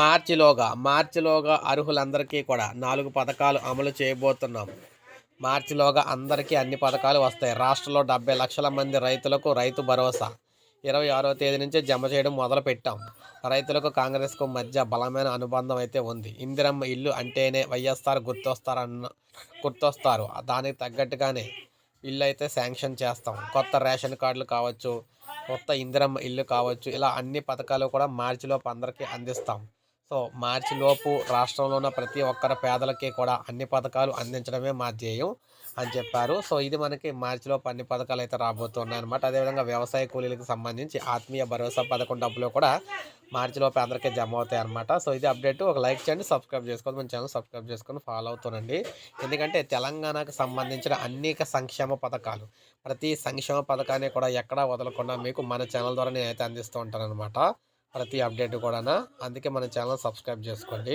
మార్చిలోగా మార్చిలోగా అర్హులందరికీ కూడా నాలుగు పథకాలు అమలు చేయబోతున్నాం. మార్చిలోగా అందరికీ అన్ని పథకాలు వస్తాయి. రాష్ట్రంలో డెబ్బై లక్షల మంది రైతులకు రైతు భరోసా. ఇరవై ఆరో తేదీ నుంచి జమ చేయడం మొదలు పెట్టాం రైతులకు కాంగ్రెస్కు మధ్య బలమైన అనుబంధం అయితే ఉంది. ఇందిరమ్మ ఇల్లు అంటేనే వైఎస్ఆర్ గుర్తొస్తారన్న గుర్తొస్తారు. దానికి తగ్గట్టుగానే ఇల్లు అయితే శాంక్షన్ చేస్తాం. కొత్త రేషన్ కార్డులు కావచ్చు కొత్త ఇందిరమ్మ ఇల్లు కావచ్చు ఇలా అన్ని పథకాలు కూడా మార్చిలోపు అందరికీ అందిస్తాం. సో మార్చిలోపు రాష్ట్రంలో ఉన్న ప్రతి ఒక్కరి పేదలకి కూడా అన్ని పథకాలు అందించడమే మా ధ్యేయం అని చెప్పారు. సో ఇది మనకి మార్చిలోపు అన్ని పథకాలు అయితే రాబోతున్నాయి అనమాట అదేవిధంగా వ్యవసాయ కూలీలకు సంబంధించి ఆత్మీయ భరోసా పథకం డబ్బులు కూడా మార్చిలోపు అందరికీ జమ అవుతాయి అనమాట సో ఇది అప్డేట్. ఒక లైక్ చేయండి సబ్స్క్రైబ్ చేసుకోండి. మన ఛానల్ సబ్స్క్రైబ్ చేసుకొని ఫాలో అవుతానండి ఎందుకంటే తెలంగాణకు సంబంధించిన అనేక సంక్షేమ పథకాలు ప్రతి సంక్షేమ పథకాన్ని కూడా ఎక్కడా వదలకుండా మీకు మన ఛానల్ ద్వారా నేనైతే అందిస్తూ ఉంటాను అనమాట ప్రతి అప్డేట్ కూడా అందుకే మన ఛానల్ సబ్స్క్రైబ్ చేసుకోండి.